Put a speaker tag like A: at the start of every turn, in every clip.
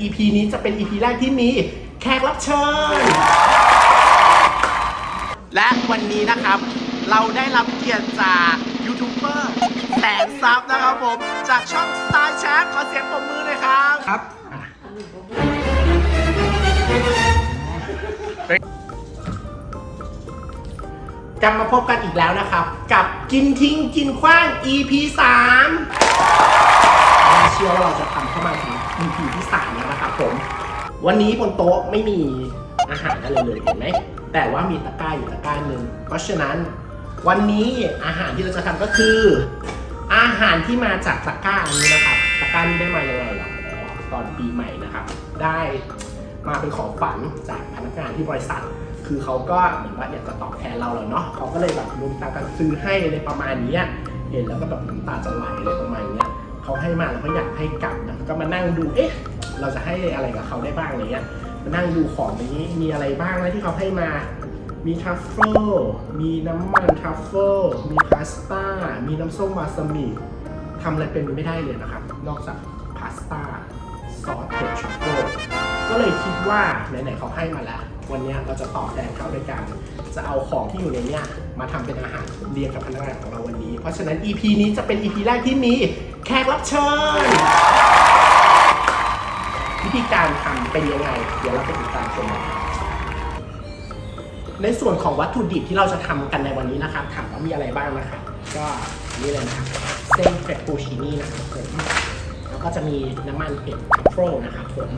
A: EP นี้จะเป็น EP แรกที่มีแขกรับเชิญ และวันนี้นะครับ เราได้รับเกียรติจากยูทูบเบอร์แสนซับนะครับผม จากช่อง Star c h a t ขอเสียงปรบมือเลยครับครับกลับมาพบกันอีกแล้วนะครับ กับกินทิ้งกินขว้าง EP 3เชื่อว่าเราจะทำเข้ามาถึง EP ที่3แล้วนะครับ ผม วันนี้บนโต๊ะไม่มีอาหารอะไรเลยเห็นไหม แต่ว่ามีตะกร้าอยู่ตะกร้าหนึ่งเพราะฉะนั้นวันนี้อาหารที่เราจะทำก็คือ อาหารที่มาจากตะกร้าอันนี้นะครับ ตะกร้านี้ได้มายังไงเหรอตอนปีใหม่นะครับ ได้มาเป็นของฝันจากพนักงานที่บริษัท คือเขาก็เหมือนว่าอยากจะตอบแทนเราแล้วเนาะเขาก็เลยแบบรวมตังกันซื้อให้อะไรประมาณนี้เห็นแล้วก็แบบน้ำตาจะไหลอะไรประมาณนี้เขาให้มาแล้วก็อยากให้กลับนะก็มานั่งดูเอ๊ะ เราจะให้อะไรกับเขาได้บ้างอะไรเงี้ยมานั่งดูของนี้มีอะไรบ้างนะที่เขาให้มา มีทัฟเฟิลมีน้ำมันทัฟเฟิลมีพาสต้า มีน้ำส้มวาซาบิทำอะไรเป็นไม่ได้เลยนะครับ นอกจากพาสต้าซอสเผ็ดทรัฟเฟิลก็เลยคิดว่าไหนๆเขาให้มาแล้ว วันนี้เราจะตอบแทนเขาด้วยการจะเอาของที่อยู่ในเนี้ยมาทำเป็นอาหารเลี้ยงกับพนักงานของเราวันนี้ เพราะฉะนั้น EP นี้จะเป็น EP แรกที่มีแขกรับเชิญ ธีการทำเป็นยังไง เดี๋ยวเราไปติดตามชมกันครับในส่วนของวัตถุดิบที่เราจะทำกันในวันนี้นะครับถามว่ามีอะไรบ้างนะครับก็นี่เลยนะครับเส้นเฟรปูชินี่นะครับผมแล้วก็จะมีน้ำมันเห็ดทัฟเฟิลนะครับผม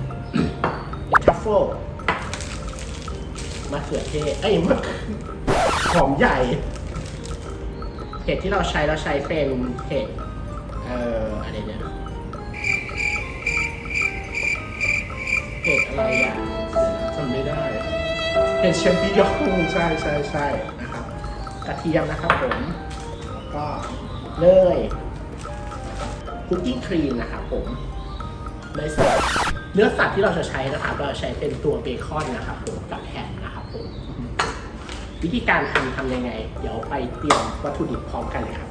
A: เห็ดทัฟเฟิลมะเขือเทศเอ้ยมะเขือหอมใหญ่ เห็ดที่เราใช้เราใช้เป็นเห็ดเอ่ออะไรเนี่ย เห็ดอะไรอะจำไม่ได้เห็ดแชมปิญองใช่ใช่ใช่นะครับ กระเทียมนะครับผมแล้วก็เนยคุกกิ้งครีมนะครับผมเนยสดเนื้อสัตว์ที่เราจะใช้นะครับ เราจะใช้เป็นตัวเบคอนนะครับผมกับแฮมนะครับผมวิธีการทำทำยังไง เดี๋ยวไปเตรียมวัตถุดิบพร้อมกันเลยครับ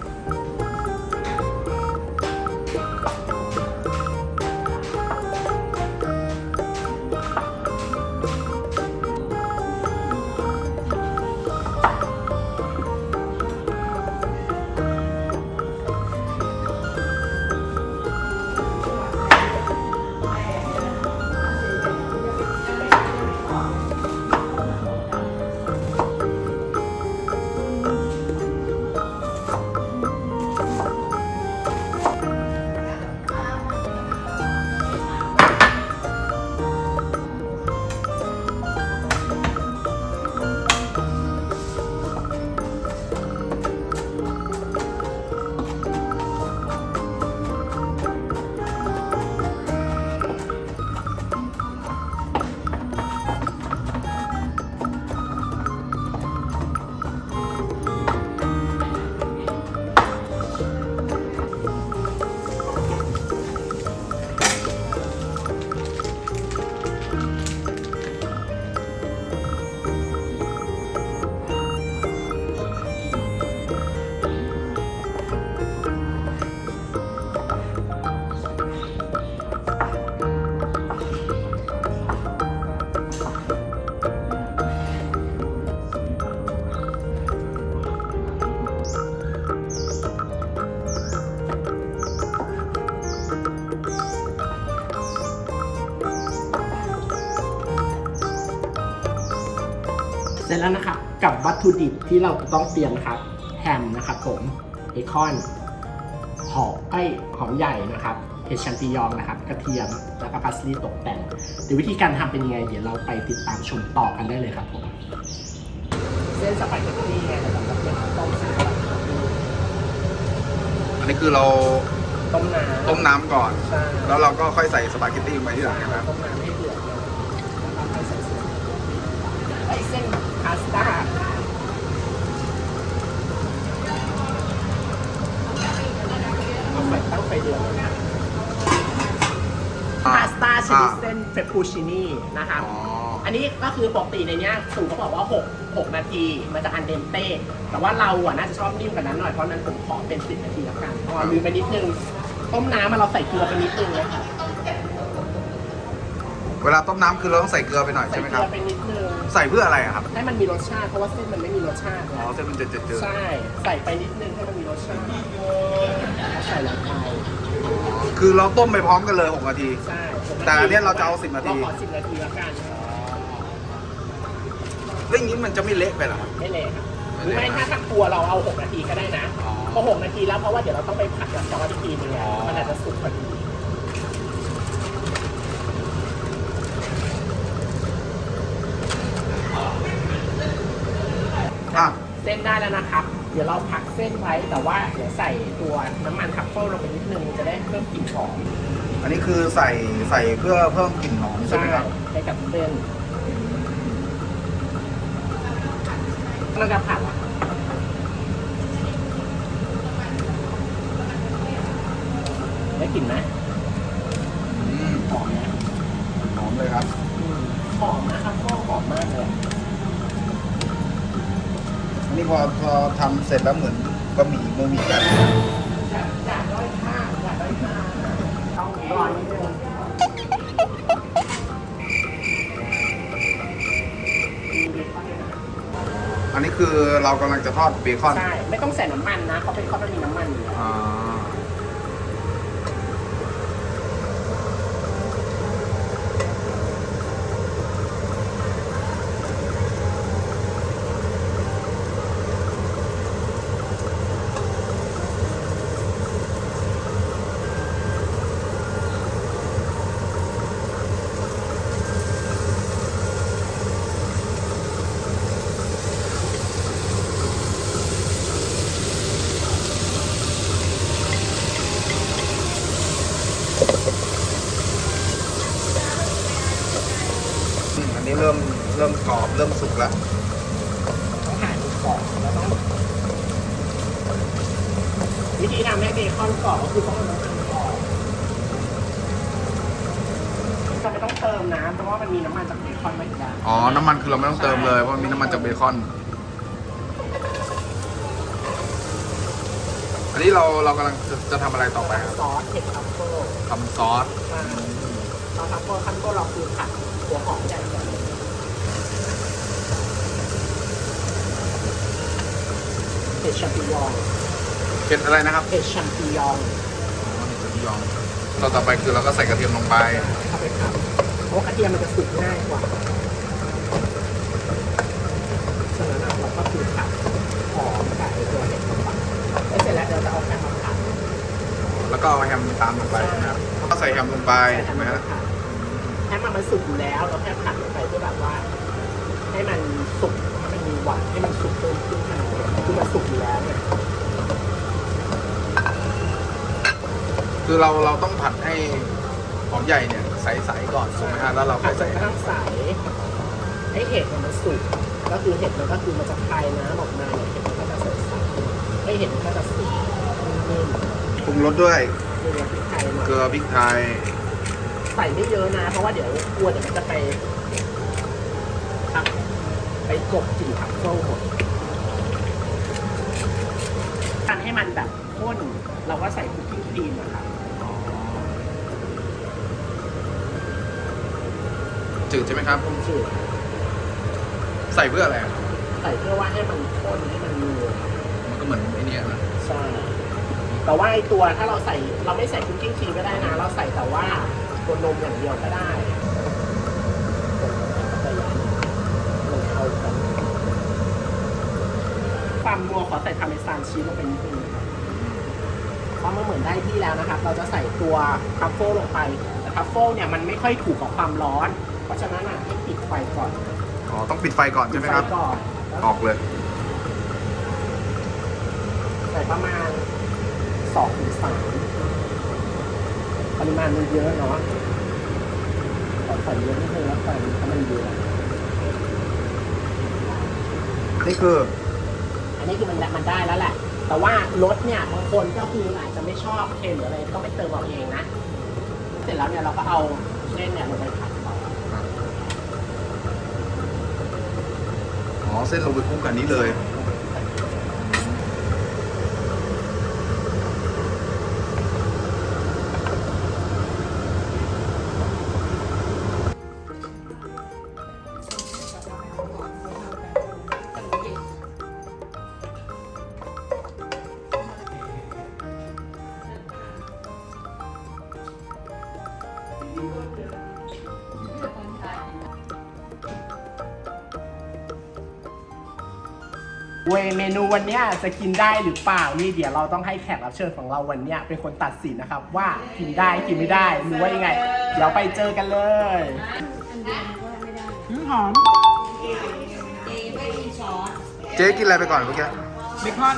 A: จแล้วนะครับ กับวัตถุดิบที่เราต้องเตรียมนะครับ แฮมนะครับผมเบคอนหอมไอยหอมใหญ่นะครับเห็ดแชมปิญองนะครับ กระเทียมแล้วก็พาสลีย์ตกแต่งเดี๋ยววิธีการทำเป็นยังไง เดี๋ยวเราไปติดตามชมต่อกันได้เลยครับผมเส้นสปาเกตตี้ไงแต่แบบเป็นต้มเส้นสปาเกตตี้
B: อันนี้คือเรา
A: ต้มน้ำ
B: ต้มน้ำก่อน
A: ใช่
B: แล้วเราก็ค่อยใส่สปาเกตตี้ลงไปที่หลังนะครับ
A: ต้มน้ำให้ เส้นพาสต้าเอาไฟตั้งไฟเดือดเลยนะพาสต้าชนิดเส้นเฟปปูชินี่นะครับ
B: อ๋อ
A: อันนี้ก็คือปกติในเนี้ยสูตรเขาบอกว่า 6 6 นาที มันจะอันเดนเต้ แต่ว่าเราอะน่าจะชอบนิ่มกว่านั้นหน่อย เพราะฉะนั้นผมขอเป็น 10 นาทีแล้วกันอ๋อลืมไปนิดนึง ต้มน้ำมาเราใส่เกลือไปนิดนึงนะครับ
B: เวลาต้มน้ำคือเราต้องใส่เกลือไปหน่อย
A: ใส่
B: ใช่ไหม
A: เก
B: ค
A: ลื
B: รับ
A: อไปนิดนึง
B: ใส่เพื่ออะไรอะครับ
A: ให้มันมีรสชาติเพราะว่าเส้นมันไม่มีรสชาติ
B: อ๋อเส้นมันจะจืด
A: ใช่ ใส่ไปนิดนึงให้มันมีรสชาติแล้วใส่ลงไป
B: ๆคือเราต้มไปพร้อมกันเลย6นาที
A: ใช่
B: แต่อันเนี้ยเราจะเอา10นาที
A: เราขอสิบนาทีแล้วกัน
B: เรื่องนี้มันจะไม่เละไปเหรอครับ
A: ไม่เละครับห
B: ไม่
A: รือ
B: เละ
A: ไม่ถ้าถ้ากลัวเราเอา6นาทีก็ได้นะ
B: อ๋อ
A: พอ6นาทีแล้วเพราะว่าเดี๋ยวเราต้องไปผัดกับซอสอีกทีนึงไง
B: อ๋อ
A: มันอาจจะสุกพอดี
B: อะ
A: เส้นได้แล้วนะครับ เดี๋ยวเราพักเส้นไว้แต่ว่าเดี๋ยวใส่ตัวน้ำมันทัฟเฟิลลงไปนิดนึงจะได้เพิ่มกลิ่นหอม
B: อันนี้คือใส่ใส่เพื่อเพิ่มกลิ่นหอมใช่ไหมครับ
A: ให้กับเส้นเราจะผัดอะได้กลิ่นไหม
B: อืม
A: หอมนะ
B: หอมเลยครับ
A: อืมหอมนะครับก็หอมมากเลย
B: อันนี้พอพอ ทำเสร็จแล้วเหมือนบะหมี่บะหมี่กัน
A: อยากอยากได้ข้าวอยากได้ข้าวต้องรอนิดนึง
B: อันนี้คือเรากำลังจะทอดเบคอน
A: ใช่ ไม่ต้องใส่น้ำมันนะเขาเป็นเขาไม่มีน้ำมันอยู่แล้ว
B: อ่าอืมอันนี้เริ่มเริ่มกรอบเริ่มสุกแล้ว
A: ต้องหาดูกรอบแล้วต้องวิธีทำให้เบคอนกรอบก็คือต้องเอาน้ำมันกรอบจะไม่ต้องเติมน้ำเพราะว่ามันมีน้ำมันจากเบคอนมาอีกแล้ว
B: อ๋อ น้ำมันคือเราไม่ต้องเติมเลย เพราะมันมีน้ำมันจากเบคอน อันนี้เราเรากำลังจะจะทำอะไรต่อไปครับ
A: ซอสเผ็ดทัฟเฟิล
B: ทำซอส
A: ใช่ซอสทัฟเฟิลขั้นต้นเราคือผัดตัวหอมใหญ่ ก่อนเผ็ดแชมปิญอง
B: เผ็ดอะไรนะครับ
A: เผ็ดแชมปิญอง
B: อ๋อนี่คือที่ยองเราต่อไปคือเราก็ใส่กระเทียมลงไป
A: เข้าไปผัดเพราะกระเทียมมันจะสุกง่ายกว่าฉะนั้นอะเราก็คือผัดหอมกับไอ้ตัวเห็ดลงไปแล้วเสร็จแล้วเราจะเอาแค่มาผัด
B: แล้วก็เอาแฮมตามลงไปนะครับก็ใส่แฮมลงไปถูกไหมฮะ
A: แค่มันมันสุกอยู่แล้วเราแค่ผัดลงไปเพื่อแบบว่า ให้มันสุกให้ มันมีหวานให้มันสุกเพิ่มขึ้นมาคือมันสุกอยู่แล้วเนี่ย
B: คือเราเราต้องผัดให้หอมใหญ่เนี่ยใสๆก่อนถูกไหมฮะแล้วเรา
A: ผั
B: ค่อ
A: ด
B: ย
A: จ
B: ใส่
A: นกระทั่งใสให้เห็ดมันมันสุกก็คือเห็ดมันก็คือมันจะคายน้ำออกมาเนี่ยเห็ดมันก็จะใสๆให้เห็ดมันก็จะสีนิ่ม
B: ปรุงรสด้วย
A: ๆเกลือพริกไทยหน่อย
B: เกลือพริกไทย
A: ใส่ไม่เยอะนะ เพราะว่าเดี๋ยวกลัวเดี๋ยวมันจะไปทับ ไปกลบกลิ่นทับโซ่หมดการให้มันแบบข้นเราก็ใส่คุกกิ้งครีมนะครับ
B: จืดใช่ไหมครับ
A: ต้มจืด
B: ใส่เพื่ออะไรอะ
A: ใส่เพื่อว่าให้มันข้นให้มันนัว
B: มันก็เหมือนไอ้เนี่ยนะ
A: ใช่แต่ว่าไอตัวถ้าเราใส่เราไม่ใส่คุกกิ้งครีมก็ได้นะ เราใส่แต่ว่าตัวนมอย่างเดียวก็ได้แต่อย่างนี้มันเข้ากัน ความนัวขอใส่พาร์เมซานชีสลงไปนิดนึงนะครับเพราะมันเหมือนได้ที่แล้วนะครับ เราจะใส่ตัวทัฟเฟิลลงไป แต่ทัฟเฟิลเนี่ยมันไม่ค่อยถูกกับความร้อน เพราะฉะนั้นอะให้ปิดไฟก่อน
B: อ๋อต้องปิดไฟก่อนใช่ไหมครับ
A: ปิดฟก่อนแล้ว
B: ออกเลย
A: ใส่ประมาณสองถึงสามปริมาณมันเยอะเนาะแต่ใส่เยอะนิดนึงแล้วกันเพราะมันเยอะ
B: นี่คือ
A: อันนี้คือมันมันได้แล้วแหละ แต่ว่ารสเนี่ยบางคนก็คืออาจจะไม่ชอบเค็มหรืออะไรก็ไม่เติมเอาเองนะ เสร็จแล้วเนี่ยเราก็เอาเส้นเนี่ยลงไปผัดต่อ
B: อ๋อเส้นลงไปคลุกกับนี้เลย
A: เวยเมนูวันเนี้ยจะกินได้หรือเปล่านี่เดี๋ยวเราต้องให้แขกรับเชิญของเราวันเนี้ยเป็นคนตัดสินนะครับว่ากินได้กินไม่ได้หรือว่ายังไง เดี๋ยวไปเจอกันเลย
C: หอม
B: เจ๊กินอะไรไปก่อนเมื่อกี้
C: เบคอน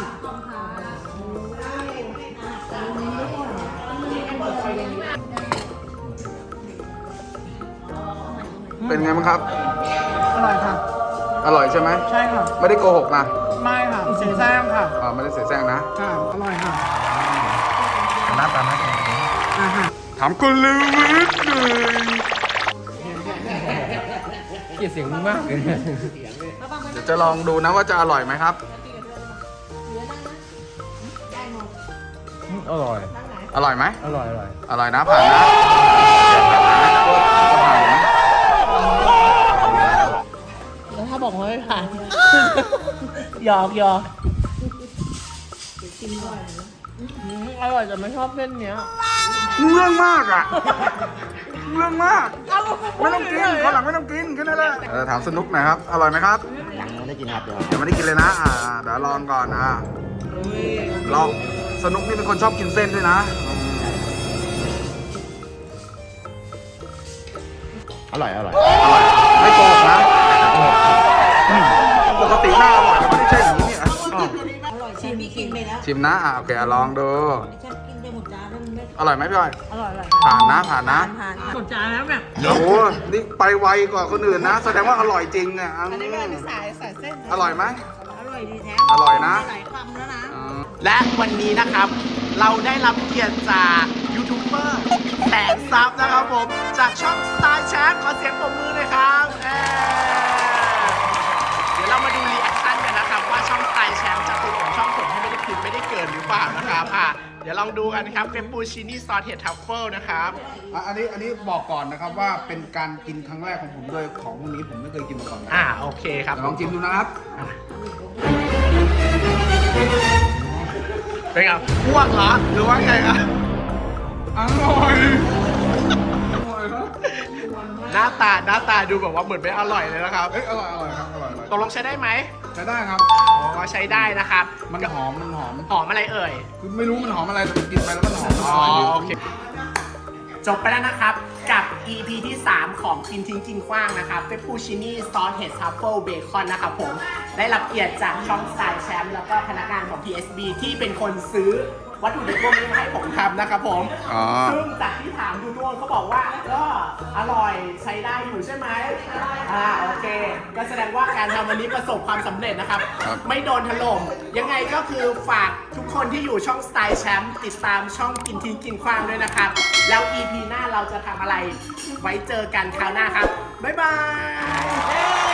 B: เป็นไงบ้างครับ
C: อร่อยค่ะ
B: อร่อยใช่ไหม
C: ใช่ค่ะ
B: ไม่ได้โกหกนะ
C: ไม่ค่ะเสียแซงค่ะ
B: อ่าไม่ได้เสียแซงนะ
C: ค่ะอร่อยค่ะ
B: หน้าตาน่ากิน
C: อ่าฮะ
B: ถามคุณลืวิทย์เลย
D: เกลียดเสียงมึงมากเลย
B: เดี๋ยวจะลองดูนะว่าจะอร่อยไหมครับ
D: อร่อย
B: อร่อยไหม
D: อร่อยอร่อย
B: อร่อยนะผ่านนะผ่านนะ
A: แล้วถ้าบอกว่าไม่ผ่าน หยอกหยอกอืมอร่อยแต่ไม่ชอบเส้นเนี้ย
B: เรื่องมากอะเรื่องมากไม่ต้องกินข้างหลังไม่ต้องกินแค่นั้นแหละเออถามสนุกหน่อยครับ อร่อยไหมครับ
D: ยังไม่ได้กินครับเดี๋ยว
B: ยังไม่ได้กินเลยนะอ่าเดี๋ยวลองก่อนนะลองสนุกนี่เป็นคนชอบกินเส้นด้วยนะอืม
D: อร่อยอร่อย
B: อร่อย ไม่โกหกนะอืมป กติน่าอร่อยแล้วไม่ได้ใช่อย่างนี้เนี่ย
E: อร่อยชิมพี่กินไปแล้ว
B: ชิมนะอ่าโอเคอะลองดู
E: ฉันกินไปหมดจานแล้วมันไม่
B: อร่อยไหมพี่อ้อย
E: อร่อยอร่อย
B: ผ่านนะผ่านนะ
E: ผ่านผ่าน
C: กดจานแล้วเนี่ย
B: โอ้โหนี่ไปไวกว่าคนอื่นนะ แสดงว่าอร่อยจริงอะอืม
E: สายสายเส้น
B: อร่อยไหม
E: อร่อยดีแท้
B: อร่อยนะ
E: หลายคำแล้วนะ
B: อืม
A: และวันนี้นะครับ เราได้รับเกียรติจากยูทูบเบอร์แสนซับนะครับผม จากช่อง Star Chat ขอเสียงปรบมือเลยครับเอ่อ เดี๋ยวลองดูกันครับเฟปปูชินี่ซอสเห็ดทัฟเฟิลนะครับ
B: อะอันนี้อันนี้บอกก่อนนะครับว่าเป็นการกินครั้งแรกของผมด้วยของพวกนี้ผมไม่เคยกินมาก่อนนะ
A: อ่าโอเคครับ
B: ลองชิมดูนะครับ
A: เป็นไงอ้วกเหรอหรือว่าไงครับ
B: อร่อยอร่อยครับ
A: หน้าตาหน้าตาดูแบบว่าเหมือนไม่อร่อยเลยนะครับ
B: เอ้ยอร่อยอร่อยครับอร่อยอร่อย
A: ตกลงใช้ได้ไหม
B: ใช้ได้ครับ
A: อ๋อใช้ได้นะครับ
B: มันหอม มันหอม
A: หอมอะไรเอ่ย
B: คือไม่รู้มันหอมอะไรแต่กินไปแล้วมันหอม
A: อ๋อ
B: ร่ยดี
A: โอเค จบไปแล้วนะครับ กับ EP ที่ 3 ของกินทิ้งกินขว้างนะครับเฟปปูชินี่ซอสเห็ดทัฟเฟิลเบคอนนะครับผมได้รับเกียรติจากช่องสายแชมป์แล้วก็พนักงานของ PSB ที่เป็นคนซื้อวัตถุดิบพวกนี้มาให้ผมทำนะครับผม
B: อ๋อ
A: ซึ่งจากที่ถามดูดวงเขาบอกว่าก็อร่อยใช้ได้อยู่ใช่ไหมอ่าโอเค ก็แสดงว่าการทำวันนี้ประสบความสำเร็จนะครับ
B: ครับ
A: ไม่โดนถล่มยังไงก็คือฝากทุกคนที่อยู่ช่อง Style Champ ติดตามช่องกินทิ้งกินขว้างด้วยนะครับ แล้ว EP หน้าเราจะทำอะไร ไว้เจอกันคราวหน้าครับ บ๊ายบาย